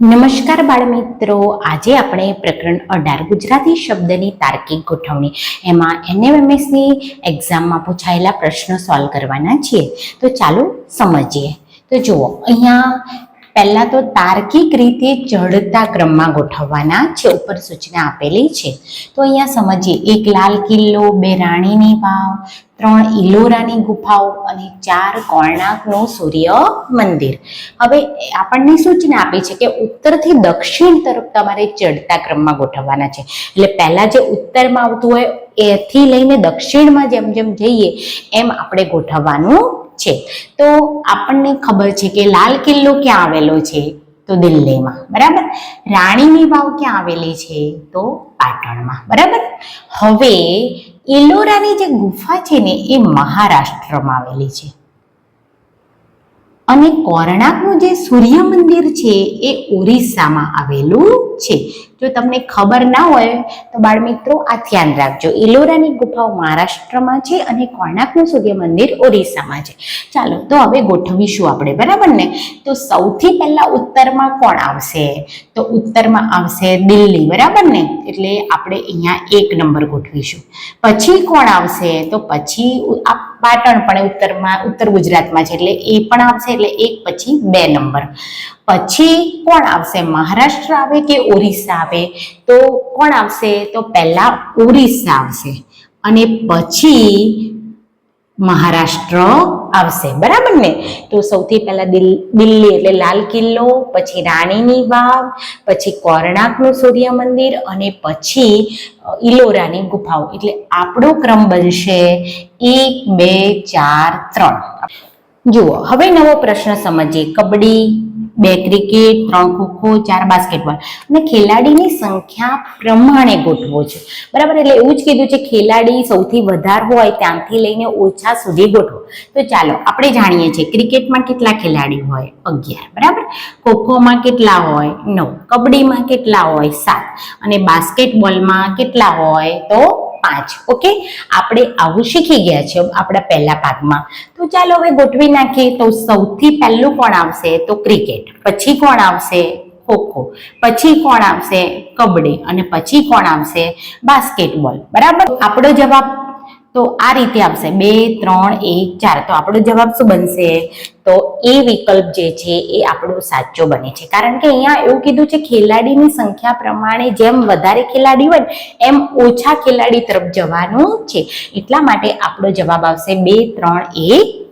નમસ્કાર બાળમિત્રો. આજે આપણે પ્રકરણ અઢાર ગુજરાતી શબ્દની તાર્કિક ગોઠવણી. એમાં એનએમએમએસની એક્ઝામમાં પૂછાયેલા પ્રશ્નો સોલ્વ કરવાના છીએ. તો ચાલો સમજીએ. તો જુઓ, અહીંયા પહેલાં તો તાર્કિક રીતે ચડતા ક્રમમાં ગોઠવવાના છે ઉપર સૂચના આપેલી છે. તો અહીંયા સમજીએ, એક લાલ કિલ્લો, બે રાણીની વાવ, ત્રણ ઇલોરાની ગુફાઓ અને ચાર કોણાર્કનું સૂર્ય મંદિર. હવે આપણને સૂચના આપી છે કે ઉત્તરથી દક્ષિણ તરફ તમારે ચડતા ક્રમમાં ગોઠવવાના છે. એટલે પહેલાં જે ઉત્તરમાં આવતું હોય, એથી લઈને દક્ષિણમાં જેમ જેમ જઈએ, એમ આપણે ગોઠવવાનું છે. તો આપણને ખબર છે કે લાલ કિલ્લો ક્યાં આવેલો છે? તો દિલ્હીમાં. બરાબર? રાણીની વાવ ક્યાં આવેલી છે? તો પાટણમાં. બરાબર? હવે, એલોરાની જે ગુફા છે ને, એ મહારાષ્ટ્રમાં આવેલી છે. અને કોર્ણાકનું જે સૂર્ય મંદિર છે એ ઓરિસ્સામાં આવેલું છે. જો તમને ખબર ના હોય, તો બાળમિત્રો આ ધ્યાન રાખજો. ઇલોરાની ગુફાઓ મહારાષ્ટ્રમાં છે અને કોર્ણાકનું સૂર્ય મંદિર ઓરિસ્સામાં છે. ચાલો, તો હવે ગોઠવીશું આપણે, બરાબર ને? તો સૌથી પહેલાં ઉત્તરમાં કોણ આવશે? તો ઉત્તરમાં આવશે દિલ્હી, બરાબર ને? એટલે આપણે અહીંયા એક નંબર ગોઠવીશું. પછી કોણ આવશે? તો પછી આ પાટણ પણ ઉત્તરમાં, ઉત્તર ગુજરાતમાં છે. એટલે એ પણ આવશે, એટલે એક પછી બે નંબર. પછી કોણ આવશે? મહારાષ્ટ્ર આવે કે ઓરિસ્સા આવે? તો કોણ આવશે? તો પહેલા ઓરિસ્સા આવશે. અને પછી મહારાષ્ટ્ર આવશે. બરાબર ને? તો સૌથી પહેલા દિલ- દિલ્હી એટલે લાલ કિલ્લો, પછી રાણીની વાવ, પછી કોર્ણાકનું સૂર્ય મંદિર અને પછી ઇલોરાની ગુફાઓ. એટલે આપણો ક્રમ બનશે એક, બે, ચાર, ત્રણ. જુઓ, હવે નવો પ્રશ્ન સમજીએ. કબડ્ડી બે ક્રિકેટ, ત્રણ ખોખો, ચાર બાસ્કેટબોલ. અને ખેલાડીની સંખ્યા પ્રમાણે ગોઠવો છે. બરાબર? એટલે એવું જ કીધું છે, ખેલાડી સૌથી વધારે હોય ત્યાંથી લઈને ઓછા સુધી ગોઠવો. તો ચાલો, આપણે જાણીએ છીએ, ક્રિકેટમાં કેટલા ખેલાડી હોય? અગિયાર. બરાબર? ખોખોમાં કેટલા હોય? નવ. કબડ્ડીમાં કેટલા હોય? સાત. અને બાસ્કેટબોલમાં કેટલા હોય? તો પાંચ, ઓકે? આપણે આવું શીખી ગયા છે આપણા પહેલા ભાગમાં તો ચાલો હવે ગોઠવી નાખીએ. તો સૌથી પહેલું કોણ આવશે? તો ક્રિકેટ. પછી કોણ આવશે? ખોખો. પછી કોણ આવશે? કબડ્ડી. અને પછી કોણ આવશે? બાસ્કેટબોલ. બરાબર? આપણો જવાબ તો આ રીતે આવશે. બે, ત્રણ, એક, ચાર. તો આપણો જવાબ શું બનશે? તો એ વિકલ્પ જે છે એ આપણો સાચો બને છે. કારણ કે અહીંયા એવું કીધું છે, ખેલાડીની સંખ્યા પ્રમાણે જેમ વધારે ખેલાડી હોય, એમ ઓછા ખેલાડી તરફ જવાનું છે. એટલા માટે આપણો જવાબ આવશે બે, ત્રણ, એક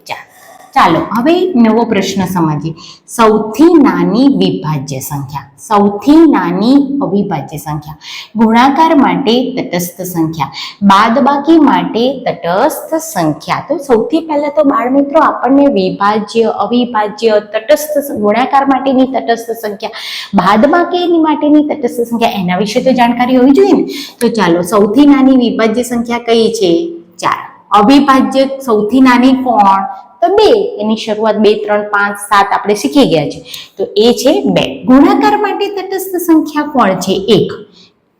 ચાલો, હવે નવો પ્રશ્ન સમજીએ. સૌથી નાની વિભાજ્ય સંખ્યા. સૌથી નાની અવિભાજ્ય સંખ્યા. ગુણાકાર માટે તટસ્થ સંખ્યા. બાદબાકી માટે તટસ્થ સંખ્યા. તો સૌથી પહેલા તો બાળમિત્રો આપણને વિભાજ્ય, અવિભાજ્ય, તટસ્થ ગુણાકાર માટેની તટસ્થ સંખ્યા. બાદબાકી માટેની તટસ્થ સંખ્યા. એના વિશે તો જાણકારી હોવી જોઈએ ને? તો ચાલો, સૌથી નાની વિભાજ્ય સંખ્યા કઈ છે? ચાર. અવિભાજ્ય સૌથી નાની કોણ? તો બે, એની શરૂઆત બે, ત્રણ, પાંચ, સાત આપણે શીખી ગયા છે. તો એ છે બે. ગુણાકાર માટે તટસ્થ સંખ્યા કોણ છે? એક.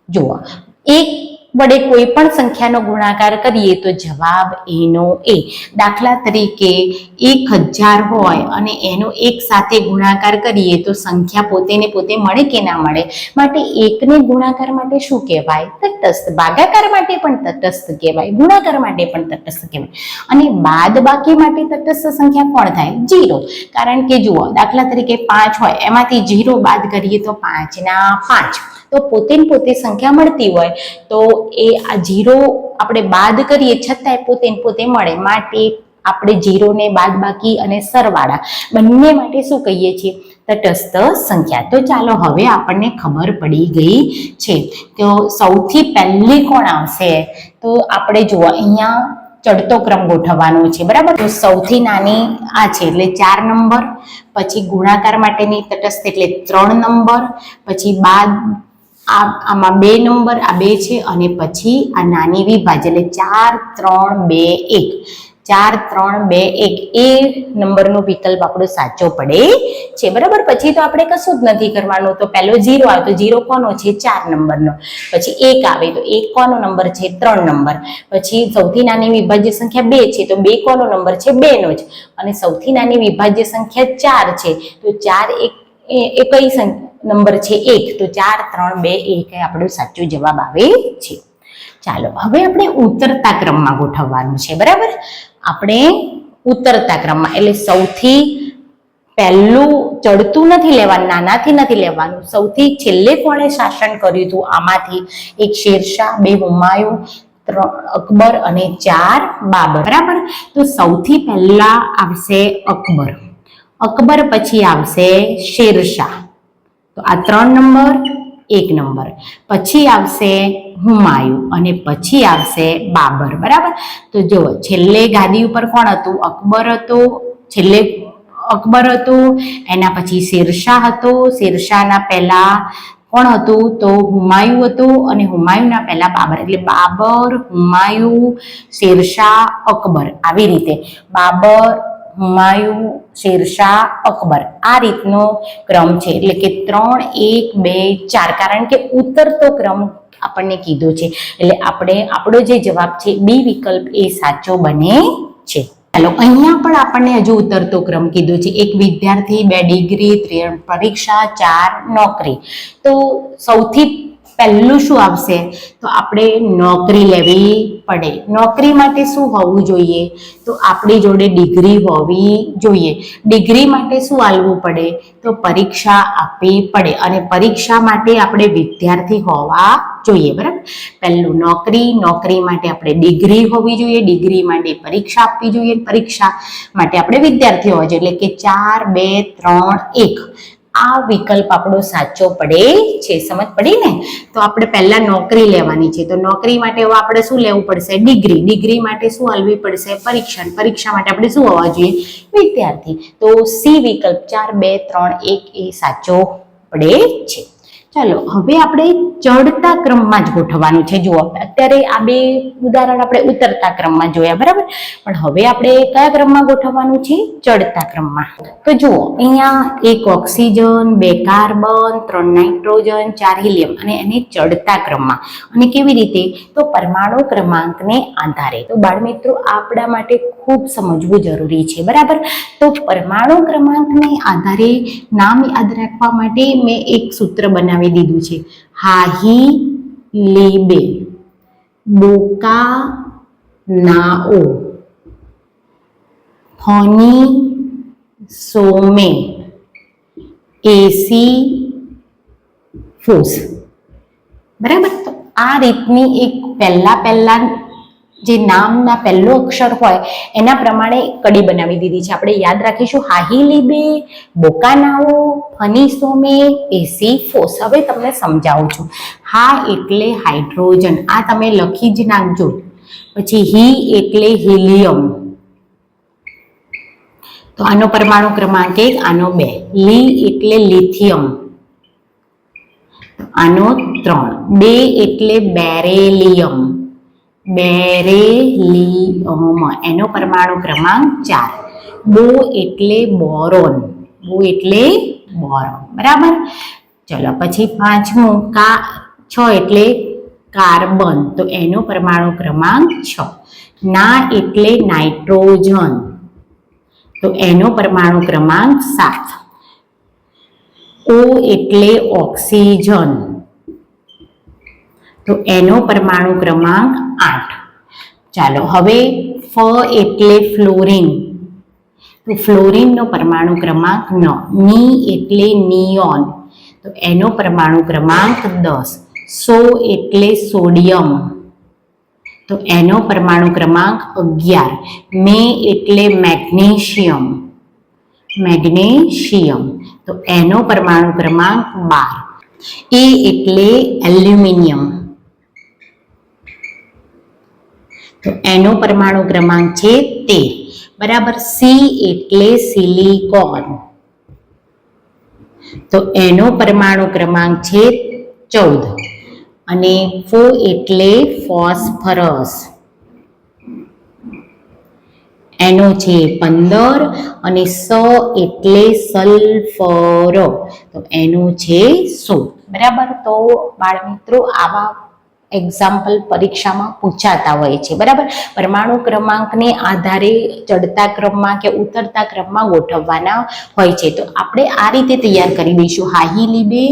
જુઓ. એક વડે કોઈ પણ સંખ્યાનો ગુણાકાર કરીએ તો જવાબ એનો એ દાખલા તરીકે એક હજાર હોય અને એનો એક સાથે ગુણાકાર કરીએ તો સંખ્યા પોતે ને પોતે મળે કે ના મળે? માટે એકને ગુણાકાર માટે શું કહેવાય? તટસ્થ. ભાગાકાર માટે પણ તટસ્થ કહેવાય. ગુણાકાર માટે પણ તટસ્થ કહેવાય. અને બાદ બાકી માટે તટસ્થ સંખ્યા કોણ થાય? જીરો કારણ કે જુઓ, દાખલા તરીકે પાંચ હોય, એમાંથી જીરો બાદ કરીએ તો પાંચના પાંચ. તો પોતે પોતે સંખ્યા મળતી હોય તો એ આ જીરો આપણે બાદ કરીએ છતાંય પોતે પોતે મળે. માટે આપણે જીરોને બાદ બાકી અને સરવાળા. બંને માટે શું કહીએ છીએ? તટસ્થ સંખ્યા. તો ચાલો હવે આપણને ખબર પડી ગઈ છે. તો સૌથી પહેલી કોણ આવશે? તો આપણે જુઓ, અહીંયા ચડતો ક્રમ ગોઠવવાનો છે. બરાબર? તો સૌથી નાની આ છે, એટલે ચાર નંબર. પછી ગુણાકાર માટેની તટસ્થ એટલે ત્રણ નંબર. પછી બાદ આ આમાં બે નંબર, આ બે છે અને પછી આ નાની વિભાજ એટલે ચાર, ત્રણ, બે, એક. ચાર, ત્રણ, બે, એક. એ નંબરનો વિકલ્પ આપણો સાચો પડે છે. બરાબર? પછી તો આપણે કશું જ નથી કરવાનું. તો પહેલો ઝીરો આવે તો ઝીરો કોનો છે? ચાર નંબરનો. પછી એક આવે તો એક કોનો નંબર છે? ત્રણ નંબર. પછી સૌથી નાની વિભાજ્ય સંખ્યા બે છે તો બે કોનો નંબર છે? બેનો જ. અને સૌથી નાની વિભાજ્ય સંખ્યા ચાર છે તો ચાર એક એ કઈ નંબર છે એક. તો ચાર, ત્રણ, બે એક આપણો સાચો જવાબ આવે છે. ચાલો, હવે આપણે ઉતરતા ક્રમમાં ગોઠવવાનું છે, બરાબર? આપણે ઉતરતા ક્રમમાં, એટલે સૌથી પહેલું ચડતું નથી લેવાનું, નાનાથી નથી લેવાનું. સૌથી છેલ્લે કોણે શાસન કર્યું હતું? આમાંથી એક શેરશાહ, બે હુમાયું અકબર અને ચાર બાબર. બરાબર? તો સૌથી પહેલા આવશે અકબર. અકબર પછી આવશે શેરશાહ. તો આ ત્રણ નંબર, એક નંબર. પછી આવશે હુમાયુ અને પછી આવશે બાબર, બરાબર? તો જો છેલ્લે ગાદી ઉપર કોણ હતું? અકબર હતો, છેલ્લે અકબર હતો, એના પછી શેરશાહ હતો. શેરશાહના પહેલા કોણ હતું? તો હુમાયુ હતું અને હુમાયુના પહેલા બાબર. એટલે બાબર, હુમાયુ, શેરશાહ, અકબર. આવી રીતે. બાબર હુમાયુ, શેરશાહ, અકબર. આ રીતનો ક્રમ છે. એટલે કે ત્રણ, એક, બે, ચાર. કારણ કે ઉતરતો ક્રમ આપણને કીધો છે. એટલે આપણે, આપણો જે જવાબ છે, બી વિકલ્પ એ સાચો બને છે. ચાલો, અહીંયા પણ આપણને હજુ ઉતરતો ક્રમ કીધો છે. એક વિદ્યાર્થી, બે ડિગ્રી, ત્રણ પરીક્ષા, ચાર નોકરી. તો સૌથી પહેલું શું આવશે? તો આપણે નોકરી લેવી પડે. નોકરી માટે શું હોવું જોઈએ? તો આપણી જોડે ડિગ્રી હોવી જોઈએ. ડિગ્રી માટે શું આલવું પડે? તો પરીક્ષા આપવી પડે. અને પરીક્ષા માટે આપણે વિદ્યાર્થી હોવા જોઈએ, બરાબર? પહેલું નોકરી. નોકરી માટે આપણે ડિગ્રી હોવી જોઈએ. ડિગ્રી માટે પરીક્ષા આપવી જોઈએ. પરીક્ષા માટે આપણે વિદ્યાર્થી હોવા જોઈએ. એટલે કે ચાર, બે, ત્રણ, એક. આ વિકલ્પ આપણો સાચો પડે છે, સમજ પડી ને? તો આપણે પહેલા નોકરી લેવાની છે. તો નોકરી માટે હવે આપણે શું લેવું પડશે? ડિગ્રી. ડિગ્રી માટે શું હલવી પડશે? પરીક્ષણ. પરીક્ષા માટે આપણે શું હોવા જોઈએ? વિદ્યાર્થી. તો સી વિકલ્પ ચાર, બે, ત્રણ, એક એ સાચો પડે છે. ચાલો, હવે આપણે ચડતા ક્રમમાં જ ગોઠવવાનું છે. જુઓ, અત્યારે આ બે ઉદાહરણ આપણે ઉતરતા ક્રમમાં જોયા, બરાબર? પણ હવે આપણે કયા ક્રમમાં ગોઠવવાનું છે? ચડતા ક્રમમાં. તો જુઓ, અહીંયા એક ઓક્સિજન, બે કાર્બન, ત્રણ નાઇટ્રોજન, ચાર હિલિયમ, અને એને ચડતા ક્રમમાં. અને કેવી રીતે? તો પરમાણુ ક્રમાંકને આધારે. તો બાળમિત્રો, આપણા માટે ખૂબ સમજવું જરૂરી છે, બરાબર? તો પરમાણુ ક્રમાંકને આધારે નામ યાદ રાખવા માટે મેં એક સૂત્ર બનાવી દીધું છે. હાહી લીબે. બોકા નાઓ. ફની સોમે. એસી ફૂસ. બરાબર? તો આ રીતની એક પહેલા પહેલા જે નામના પહેલો અક્ષર હોય, એના પ્રમાણે કડી બનાવી દીધી છે. આપણે યાદ રાખીશું હાહી લીબે બોકાનાઓ ફની સોમે એસી ફોસ હવે તમને સમજાવું છું. હા એટલે હાઇડ્રોજન. આ તમે લખી જ નાખજો. પછી હી એટલે હિલિયમ. તો આનો પરમાણુ ક્રમાંક એક, આનો બે. લી એટલે લિથિયમ. આનો ત્રણ. બે એટલે બેરેલિયમ. બેરેલિયમ એનો પરમાણુ ક્રમાંક ચાર. બો એટલે બોરોન. બો એટલે બોરોન. બરાબર? ચલો, પછી પાંચમું, કા, છ એટલે કાર્બન. તો એનો પરમાણુ ક્રમાંક છ. ના એટલે નાઇટ્રોજન. તો એનો પરમાણુ ક્રમાંક સાત. ઓ એટલે ઓક્સિજન. તો એનો પરમાણુ ક્રમાંક આઠ. ચાલો, હવે ફ એટલે ફ્લોરિન તો ફ્લોરિનનો પરમાણુ ક્રમાંક ન ની એટલે નિયોન તો એનો પરમાણુ ક્રમાંક દસ. સો એટલે સોડિયમ તો એનો પરમાણુ ક્રમાંક અગિયાર. મે એટલે મેગ્નેશિયમ મેગ્નેશિયમ તો એનો પરમાણુ ક્રમાંક બાર. એ એટલે એલ્યુમિનિયમ તો એનો પરમાણુ ક્રમાંક છે તેર. બરાબર સી એટલે સિલિકોન. તો એનો પરમાણુ ક્રમાંક છે ચૌદ. અને ફો એટલે ફોસ્ફરસ. એનો છે પંદર અને સ એટલે સલ્ફર. તો એનું છે સોળ બરાબર? તો બાળમિત્રો, આવા એક્ઝામ્પલ પરીક્ષામાં પૂછાતા હોય છે. બરાબર? પરમાણુ ક્રમાંકને આધારે ચડતા ક્રમમાં કે ઉતરતા ક્રમમાં ગોઠવવાના હોય છે. તો આપણે આ રીતે તૈયાર કરી દઈશું. હાહી લીબે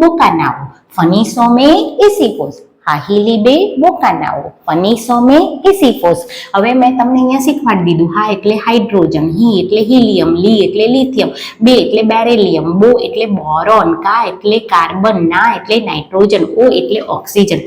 બોકાનાઓ. ફની ફનીસોમે એસીપોઝ હાહી લીબે બોકાનાઓ. ફની સોમે એસીપોઝ હવે મેં તમને અહીંયા શીખવાડી દીધું. હા, એટલે હાઇડ્રોજન, હી એટલે હિલિયમ, લી એટલે લિથિયમ, બે એટલે બેરેલિયમ, બો એટલે બોરોન, કા એટલે કાર્બન, ના એટલે નાઇટ્રોજન, ઓ એટલે ઓક્સિજન.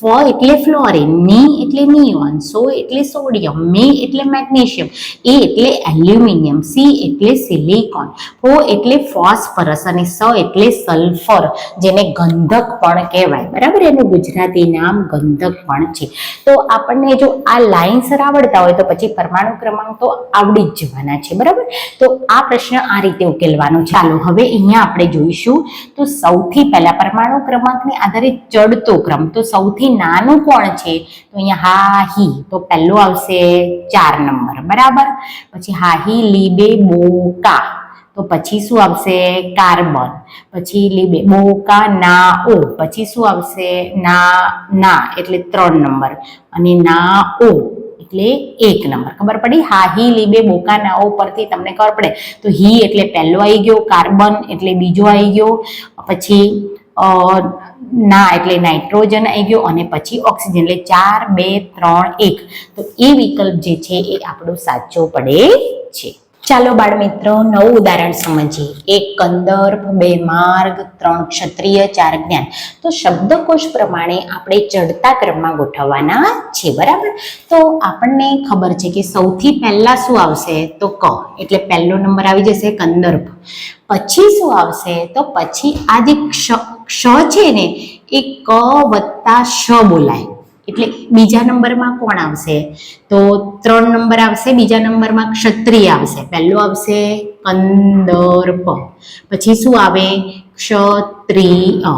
ફ એટલે ફ્લોરિનની એટલે નિયોન સો એટલે સોડિયમ મે એટલે મેગ્નેશિયમ એ એટલે એલ્યુમિનિયમ સી એટલે સિલિકોન ફો એટલે ફોસ્ફરસ અને સ એટલે સલ્ફર જેને ગંધક પણ કહેવાય. બરાબર? એનું ગુજરાતી નામ ગંધક પણ છે. તો આપણને જો આ લાઇન સર આવડતા હોય તો પછી પરમાણુ ક્રમાંક તો આવડી જ જવાના છે. બરાબર? તો આ પ્રશ્ન આ રીતે ઉકેલવાનો ચાલો, હવે અહીંયા આપણે જોઈશું. તો સૌથી પહેલા પરમાણુ ક્રમાંકને આધારે ચડતો ક્રમ. તો સૌથી નાનું કોણ છે? તો અહીંયા હા, હી. તો પહેલો આવશે ચાર નંબર. બરાબર? પછી હા, હી લીબે બોકા તો પછી શું આવશે? કાર્બન. પછી લીબે બોકા ના, ઓ. પછી શું આવશે? ના ના. એટલે ત્રણ નંબર. અને ના, ઓ. એટલે એક નંબર. ખબર પડી? હા, હી લીબે બોકા ઓ પરથી તમને ખબર પડે. તો હી એટલે પહેલો આવી ગયો, કાર્બન એટલે બીજો આવી ગયો. પછી ના, એટલે નાઇટ્રોજન આવી ગયો અને પછી ઓક્સિજન. એટલે ચાર, બે, ત્રણ, એક. તો એ વિકલ્પ જે છે એ આપણો સાચો પડે છે. ચાલો બાળ મિત્રો, નવું ઉદાહરણ સમજીએ. એક કંદર્ભ બે માર્ગ, ત્રણ ક્ષત્રિય, ચાર જ્ઞાન. તો શબ્દકોશ પ્રમાણે આપણે ચડતા ક્રમમાં ગોઠવવાના છે, બરાબર? તો આપણને ખબર છે કે સૌથી પહેલા શું આવશે? તો ક. એટલે પહેલો નંબર આવી જશે કંદર્ભ પછી શું આવશે? તો પછી આ જે ક્ષ ક્ષ છે ને, એ ક વત્તા શ બોલાય. એટલે બીજા નંબરમાં કોણ આવશે? તો ત્રણ નંબર આવશે, બીજા નંબરમાં ક્ષત્રિય આવશે. પહેલો આવશે કંદર્પ. પછી શું આવે? ક્ષત્રિય.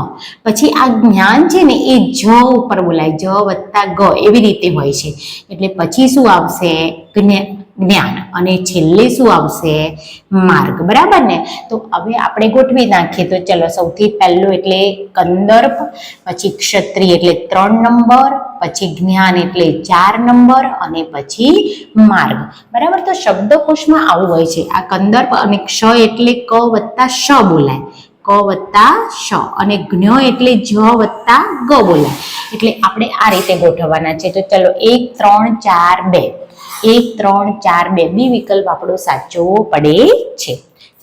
પછી આ જ્ઞાન છે ને, એ જ ઉપર બોલાય, જ વત્તા ગ, એવી રીતે હોય છે. એટલે પછી શું આવશે? જ્ઞાન. અને છેલ્લે શું આવશે? માર્ગ. બરાબર ને? તો હવે આપણે ગોઠવી નાખીએ. તો ચલો સૌથી પહેલું એટલે કંદર્પ, પછી ક્ષત્રિય, એટલે ત્રણ નંબર પછી જ્ઞાન એટલે ચાર નંબર અને પછી માર્ગ. બરાબર? તો શબ્દકોશમાં આવું હોય છે. આ કંદર્પ અને ક્ષ એટલે ક વત્તા શ બોલાય. ક વત્તા શ અને જ્ઞ એટલે જ વત્તા ગ બોલાય. એટલે આપણે આ રીતે ગોઠવવાના છે. તો ચલો, એક, ત્રણ, ચાર, બે. એક, ત્રણ, ચાર, બે. બી વિકલ્પ આપણો સાચો પડે છે.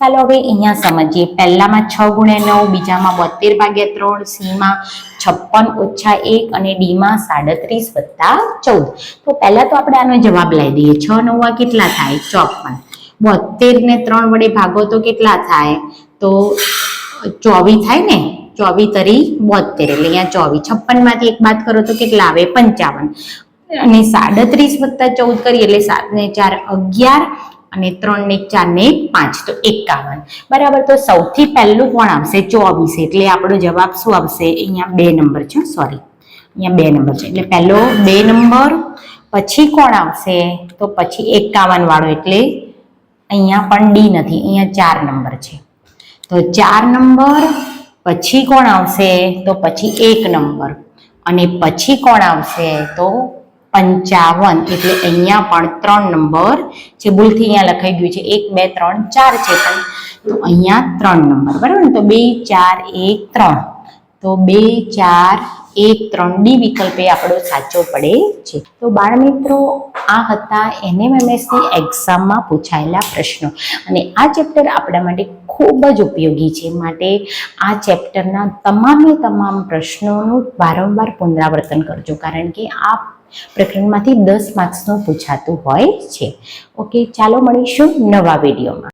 ચાલો હવે અહીંયા સમજીએ. પહેલામાં છ ગુણ્યા નવ, બીજામાં બોતેર ભાગ્યા ત્રણ, સીમાં છપ્પન ઓછા એક અને ડીમાં સાડત્રીસ વત્તા ચૌદ. તો પહેલા તો આપણે આનો જવાબ લઈ દઈએ. છ નવા કેટલા થાય? ચોપન. બોતેર ને ત્રણ વડે ભાગો તો કેટલા થાય? તો ચોવીસ થાય ને? ચોવીસ તરી બોતેર. એટલે અહીંયા ચોવીસ છપ્પનમાંથી એક બાદ કરો તો કેટલા આવે? પંચાવન. અને સાડત્રીસ વત્તા ચૌદ કરીએ એટલે સાત ને ચાર અગિયાર અને ત્રણ ને ચાર ને પાંચ, તો એકાવન. બરાબર, તો સૌથી પહેલું કોણ આવશે? ચોવીસ. એટલે આપણો જવાબ શું આવશે? અહીંયા બે નંબર છે સોરી અહીંયા બે નંબર છે. એટલે પહેલો બે નંબર, પછી કોણ આવશે? તો પછી એકાવન વાળો, એટલે અહીંયા પણ ડી નથી. અહીંયા ચાર નંબર છે. તો ચાર નંબર, પછી કોણ આવશે? તો પછી એક નંબર. અને પછી કોણ આવશે? તો પંચાવન, એટલે અહીંયા પણ ત્રણ નંબર જે ભૂલથી અહીંયા લખાઈ ગયું છે. એક, બે, ત્રણ, ચાર છે પણ. તો અહીંયા ત્રણ નંબર, બરાબર ને? તો બે, ચાર, એક, ત્રણ. તો બે, ચાર, એક, ત્રણ ડી વિકલ્પ એ આપણો સાચો પડે છે. તો બાળ મિત્રો આ હતા એનએમએમએસની એક્ઝામમાં પૂછાયેલા પ્રશ્નો. અને આ ચેપ્ટર આપણા માટે ખૂબ જ ઉપયોગી છે. માટે આ ચેપ્ટરના તમામે તમામ પ્રશ્નોનું વારંવાર પુનરાવર્તન કરજો. કારણ કે આ પ્રકરણમાંથી દસ માર્ક્સનું પૂછાતું હોય છે. ઓકે ચાલો મળીશું નવા વિડીયોમાં.